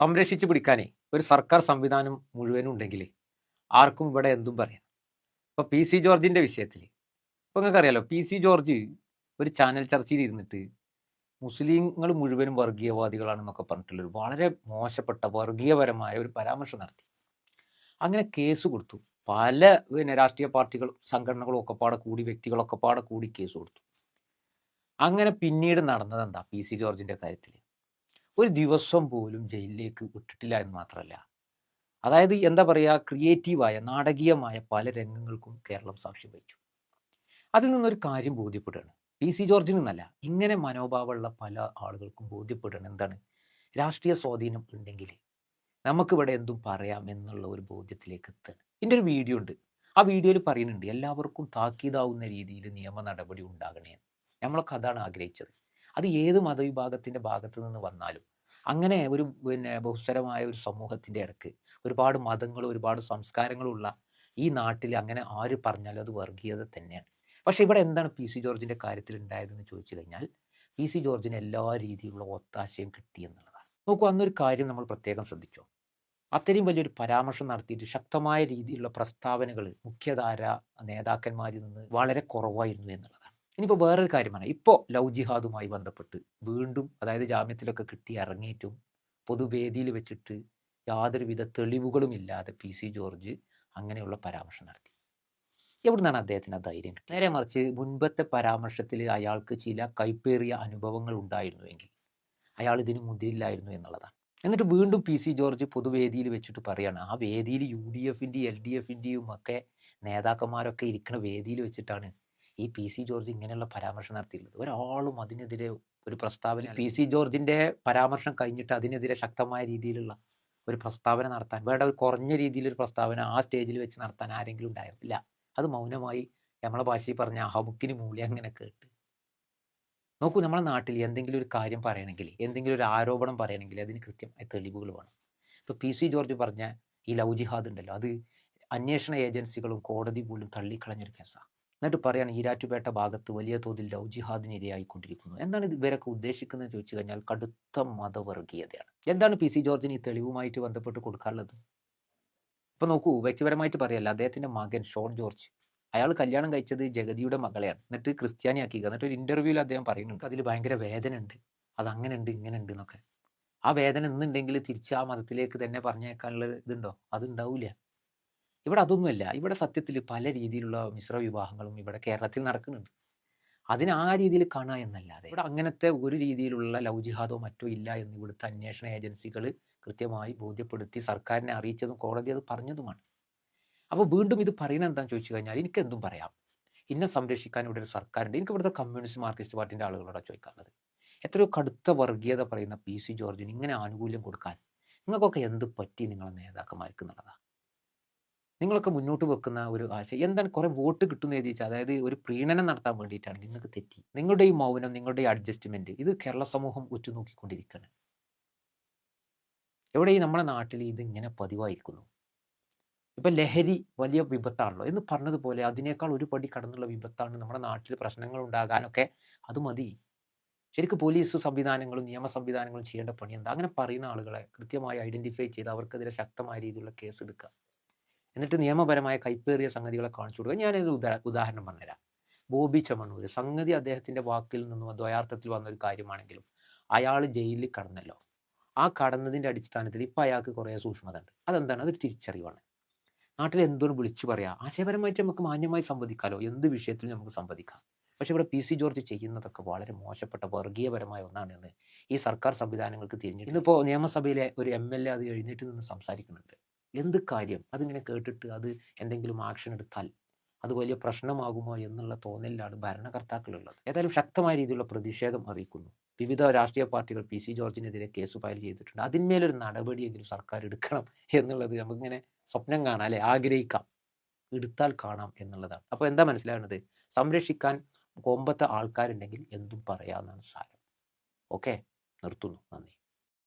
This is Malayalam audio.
സംരക്ഷിച്ച് പിടിക്കാനേ ഒരു സർക്കാർ സംവിധാനം മുഴുവനും ഉണ്ടെങ്കിൽ ആർക്കും ഇവിടെ എന്തും പറയാം. ഇപ്പോൾ പി സി ജോർജിന്റെ വിഷയത്തിൽ ഇപ്പോൾ നിങ്ങൾക്ക് അറിയാലോ പി സി ജോർജ് ഒരു ചാനൽ ചർച്ചയിൽ ഇരുന്നിട്ട് മുസ്ലിങ്ങൾ മുഴുവനും വർഗീയവാദികളാണെന്നൊക്കെ പറഞ്ഞിട്ടുള്ളൊരു വളരെ മോശപ്പെട്ട വർഗീയപരമായ ഒരു പരാമർശം നടത്തി. അങ്ങനെ കേസ് കൊടുത്തു. പല പിന്നെ രാഷ്ട്രീയ പാർട്ടികളും സംഘടനകളും ഒക്കെ പാടെ കൂടി വ്യക്തികളൊക്കെ പാടെ കൂടി കേസ് കൊടുത്തു. അങ്ങനെ പിന്നീട് നടന്നത് എന്താ? പി സി ജോർജിന്റെ കാര്യത്തിൽ ഒരു ദിവസം പോലും ജയിലിലേക്ക് വിട്ടിട്ടില്ല എന്ന് മാത്രമല്ല അതായത് എന്താ പറയുക ക്രിയേറ്റീവായ നാടകീയമായ പല രംഗങ്ങൾക്കും കേരളം സാക്ഷ്യം വഹിച്ചു. അതിൽ നിന്നൊരു കാര്യം ബോധ്യപ്പെടുകയാണ്. പി സി ജോർജിന് എന്നല്ല ഇങ്ങനെ മനോഭാവമുള്ള പല ആളുകൾക്കും ബോധ്യപ്പെടുകയാണ് എന്താണ്? രാഷ്ട്രീയ സ്വാധീനം ഉണ്ടെങ്കിൽ നമുക്കിവിടെ എന്തും പറയാം എന്നുള്ള ഒരു ബോധ്യത്തിലേക്ക് എത്തുകയാണ്. ഇതിന്റെ ഒരു വീഡിയോ ഉണ്ട്. ആ വീഡിയോയിൽ പറയുന്നുണ്ട് എല്ലാവർക്കും താക്കീതാവുന്ന രീതിയിൽ നിയമ നടപടി ഉണ്ടാകണേ നമ്മളൊക്കെ അതാണ് ആഗ്രഹിച്ചത്. അത് ഏത് മതവിഭാഗത്തിന്റെ ഭാഗത്ത് നിന്ന് വന്നാലും. അങ്ങനെ ഒരു പിന്നെ ബഹുസ്വരമായ ഒരു സമൂഹത്തിന്റെ ഇടയ്ക്ക് ഒരുപാട് മതങ്ങളും ഒരുപാട് സംസ്കാരങ്ങളും ഉള്ള ഈ നാട്ടിൽ അങ്ങനെ ആര് പറഞ്ഞാലും അത് വർഗീയത തന്നെയാണ്. പക്ഷേ ഇവിടെ എന്താണ് പി സി ജോർജിന്റെ കാര്യത്തിൽ ഉണ്ടായതെന്ന് ചോദിച്ചു കഴിഞ്ഞാൽ പി സി ജോർജിന് എല്ലാ രീതിയിലുള്ള ഒത്താശയും കിട്ടി എന്നുള്ളതാണ്. നോക്കൂ അന്നൊരു കാര്യം നമ്മൾ പ്രത്യേകം ശ്രദ്ധിച്ചോ. അത്രയും വലിയൊരു പരാമർശം നടത്തിയിട്ട് ശക്തമായ രീതിയിലുള്ള പ്രസ്താവനകൾ മുഖ്യധാര നേതാക്കന്മാരിൽ നിന്ന് വളരെ കുറവായിരുന്നു എന്നുള്ളതാണ് ഇനിയിപ്പോൾ വേറൊരു കാര്യമാണ് ഇപ്പോൾ ലവ് ജിഹാദുമായി ബന്ധപ്പെട്ട് വീണ്ടും അതായത് ജാമ്യത്തിലൊക്കെ കിട്ടി ഇറങ്ങിയിട്ടും പൊതുവേദിയിൽ വെച്ചിട്ട് യാതൊരുവിധ തെളിവുകളും ഇല്ലാതെ പി സി ജോർജ് അങ്ങനെയുള്ള പരാമർശം നടത്തി. എവിടുന്നാണ് അദ്ദേഹത്തിന് ആ ധൈര്യം കിട്ടുന്നത് നേരെ മറിച്ച് മുൻപത്തെ പരാമർശത്തിൽ അയാൾക്ക് ചില കൈപ്പേറിയ അനുഭവങ്ങൾ ഉണ്ടായിരുന്നുവെങ്കിൽ അയാൾ ഇതിന് മുതിരില്ലായിരുന്നു എന്നുള്ളതാണ്. എന്നിട്ട് വീണ്ടും പി സി ജോർജ് പൊതുവേദിയിൽ വെച്ചിട്ട് പറയാണ് ആ വേദിയിൽ യു ഡി എഫിന്റെയും എൽ ഡി എഫിന്റെയും ഒക്കെ നേതാക്കന്മാരൊക്കെ ഇരിക്കുന്ന വേദിയിൽ വെച്ചിട്ടാണ് ഈ പി സി ജോർജ് ഇങ്ങനെയുള്ള പരാമർശം നടത്തിയിട്ടുള്ളത്. ഒരാളും അതിനെതിരെ ഒരു പ്രസ്താവന പി സി ജോർജിന്റെ പരാമർശം കഴിഞ്ഞിട്ട് അതിനെതിരെ ശക്തമായ രീതിയിലുള്ള ഒരു പ്രസ്താവന നടത്താൻ വേണ്ട ഒരു കുറഞ്ഞ രീതിയിലൊരു പ്രസ്താവന ആ സ്റ്റേജിൽ വെച്ച് നടത്താൻ ആരെങ്കിലും ഉണ്ടായോ? ഇല്ല. അത് മൗനമായി നമ്മളെ ഭാഷയിൽ പറഞ്ഞ അഹമുക്കിന് മൂല്യം അങ്ങനെ കേട്ട്. നോക്കൂ നമ്മളെ നാട്ടിൽ എന്തെങ്കിലും ഒരു കാര്യം പറയണമെങ്കിൽ എന്തെങ്കിലും ഒരു ആരോപണം പറയണമെങ്കിൽ അതിന് കൃത്യമായ തെളിവുകൾ വേണം. ഇപ്പോൾ പി സി ജോർജ് പറഞ്ഞ ഈ ലവ് ജിഹാദ് ഉണ്ടല്ലോ അത് അന്വേഷണ ഏജൻസികളും കോടതി പോലും തള്ളിക്കളഞ്ഞൊരു കേസാണ് എന്നിട്ട് പറയാണ് ഈരാറ്റുപേട്ട ഭാഗത്ത് വലിയ തോതിൽ ലവ് ജിഹാദിന് ഇരയായിക്കൊണ്ടിരിക്കുന്നു എന്താണ് ഇത് ഇവരൊക്കെ ഉദ്ദേശിക്കുന്നത് ചോദിച്ചു കഴിഞ്ഞാൽ കടുത്ത മതവർഗീയതയാണ്. എന്താണ് പി സി ജോർജിന് ഈ തെളിവുമായിട്ട് ബന്ധപ്പെട്ട് കൊടുക്കാനുള്ളത്? ഇപ്പൊ നോക്കൂ വ്യക്തിപരമായിട്ട് പറയല്ല അദ്ദേഹത്തിന്റെ മകൻ ഷോൺ ജോർജ്. അയാൾ കല്യാണം കഴിച്ചത് ജഗതിയുടെ മകളെയാണ്. എന്നിട്ട് ക്രിസ്ത്യാനിയാക്കി എന്നിട്ട് ഒരു ഇന്റർവ്യൂവിൽ അദ്ദേഹം പറയുന്നുണ്ട് അതിൽ ഭയങ്കര വേദന ഉണ്ട് അത് അങ്ങനെ ഉണ്ട് ഇങ്ങനെ ഉണ്ട് എന്നൊക്കെ ആ വേദന എന്നുണ്ടെങ്കിൽ തിരിച്ച് ആ മതത്തിലേക്ക് തന്നെ പറഞ്ഞേക്കാനുള്ള ഇതുണ്ടോ? അത് ഉണ്ടാവില്ല ഇവിടെ അതൊന്നുമല്ല. ഇവിടെ സത്യത്തിൽ പല രീതിയിലുള്ള മിശ്ര വിവാഹങ്ങളും ഇവിടെ കേരളത്തിൽ നടക്കുന്നുണ്ട്. അതിന് ആ രീതിയിൽ കാണുക എന്നല്ലാതെ ഇവിടെ അങ്ങനത്തെ ഒരു രീതിയിലുള്ള ലൗജിഹാദോ ജിഹാദോ മറ്റോ ഇല്ല എന്ന് ഇവിടുത്തെ അന്വേഷണ ഏജൻസികൾ കൃത്യമായി ബോധ്യപ്പെടുത്തി സർക്കാരിനെ അറിയിച്ചതും കോടതി അത് പറഞ്ഞതുമാണ്. അപ്പോൾ വീണ്ടും ഇത് പറയുന്നത് എന്താണെന്ന് ചോദിച്ചു കഴിഞ്ഞാൽ എനിക്ക് എന്തും പറയാം. ഇന്നെ സംരക്ഷിക്കാൻ ഇവിടെ ഒരു സർക്കാരുണ്ട്. എനിക്ക് ഇവിടുത്തെ കമ്മ്യൂണിസ്റ്റ് മാർക്സിസ്റ്റ് പാർട്ടിന്റെ ആളുകളോടാണ് ചോദിക്കാനുള്ളത് എത്രയോ കടുത്ത വർഗീയത പറയുന്ന പി സി ജോർജിന് ഇങ്ങനെ ആനുകൂല്യം കൊടുക്കാൻ നിങ്ങൾക്കൊക്കെ എന്ത് പറ്റി നിങ്ങളെ നേതാക്കന്മാർക്ക് എന്നുള്ളതാണ്. നിങ്ങളൊക്കെ മുന്നോട്ട് വെക്കുന്ന ഒരു ആശയം. എന്താണ് കുറെ വോട്ട് കിട്ടുന്ന എഴുതിച്ചാൽ അതായത് ഒരു പ്രീണനം നടത്താൻ വേണ്ടിയിട്ടാണ്. നിങ്ങൾക്ക് തെറ്റി. നിങ്ങളുടെ ഈ മൗനം നിങ്ങളുടെ ഈ അഡ്ജസ്റ്റ്മെന്റ് ഇത് കേരള സമൂഹം ഉറ്റുനോക്കിക്കൊണ്ടിരിക്കുകയാണ് എവിടെ ഈ നമ്മുടെ നാട്ടിൽ ഇത് ഇങ്ങനെ പതിവായിരിക്കുന്നു? ഇപ്പം ലഹരി വലിയ വിപത്താണല്ലോ. എന്ന് പറഞ്ഞതുപോലെ അതിനേക്കാൾ ഒരു പടി കടന്നുള്ള വിപത്താണ് നമ്മുടെ നാട്ടിൽ പ്രശ്നങ്ങൾ ഉണ്ടാകാനൊക്കെ അത് മതി. ശരിക്കും പോലീസ് സംവിധാനങ്ങളും നിയമ സംവിധാനങ്ങളും ചെയ്യേണ്ട പണി എന്താ? അങ്ങനെ പറയുന്ന ആളുകളെ കൃത്യമായി ഐഡന്റിഫൈ ചെയ്ത് അവർക്കെതിരെ ശക്തമായ രീതിയിലുള്ള കേസ് എടുക്കുക. എന്നിട്ട് നിയമപരമായ കൈപ്പേറിയ സംഗതികളെ കാണിച്ചു കൊടുക്കുക. ഞാനൊരു ഉദാ ഉദാഹരണം പറഞ്ഞുതരാം. ബോബി ചമണൂർ സംഗതി അദ്ദേഹത്തിന്റെ വാക്കിൽ നിന്നും ദ്വയാർത്ഥത്തിൽ വന്ന ഒരു കാര്യമാണെങ്കിലും അയാൾ ജയിലിൽ കടന്നല്ലോ. ആ കടന്നതിന്റെ അടിസ്ഥാനത്തിൽ ഇപ്പം അയാൾക്ക് കുറേ സൂക്ഷ്മത ഉണ്ട് അതെന്താണ്? അതൊരു തിരിച്ചറിവാണ്. നാട്ടിൽ എന്തോരം വിളിച്ചു പറയാം? ആശയപരമായിട്ട് നമുക്ക് മാന്യമായി സംവദിക്കാമല്ലോ എന്ത് വിഷയത്തിലും നമുക്ക് സംവദിക്കാം? പക്ഷെ ഇവിടെ പി സി ജോർജ് ചെയ്യുന്നതൊക്കെ വളരെ മോശപ്പെട്ട വർഗീയപരമായ ഒന്നാണ് എന്ന് ഈ സർക്കാർ സംവിധാനങ്ങൾക്ക് തിരിഞ്ഞിട്ട് ഇന്നിപ്പോൾ നിയമസഭയിലെ ഒരു എം എൽ എ അത് എഴുന്നേറ്റ് നിന്ന് സംസാരിക്കുന്നുണ്ട്. എന്ത് കാര്യം? അതിങ്ങനെ കേട്ടിട്ട് അത് എന്തെങ്കിലും ആക്ഷൻ എടുത്താൽ അത് വലിയ പ്രശ്നമാകുമോ എന്നുള്ള തോന്നലിലാണ് ഭരണകർത്താക്കളുള്ളത്. ഏതായാലും ശക്തമായ രീതിയിലുള്ള പ്രതിഷേധം അറിയിക്കുന്നു. വിവിധ രാഷ്ട്രീയ പാർട്ടികൾ പി സി ജോർജിനെതിരെ കേസ് ഫയൽ ചെയ്തിട്ടുണ്ട്. അതിന്മേലൊരു നടപടിയെങ്കിലും സർക്കാർ എടുക്കണം എന്നുള്ളത് നമുക്കിങ്ങനെ സ്വപ്നം കാണാം അല്ലെ? ആഗ്രഹിക്കാം. എടുത്താൽ കാണാം എന്നുള്ളതാണ്. അപ്പോൾ എന്താ മനസ്സിലാകുന്നത്? സംരക്ഷിക്കാൻ കൊമ്പത്തെ ആൾക്കാരുണ്ടെങ്കിൽ എന്തും പറയാമെന്നാണ് സാരം. ഓക്കെ? നിർത്തുന്നു. നന്ദി.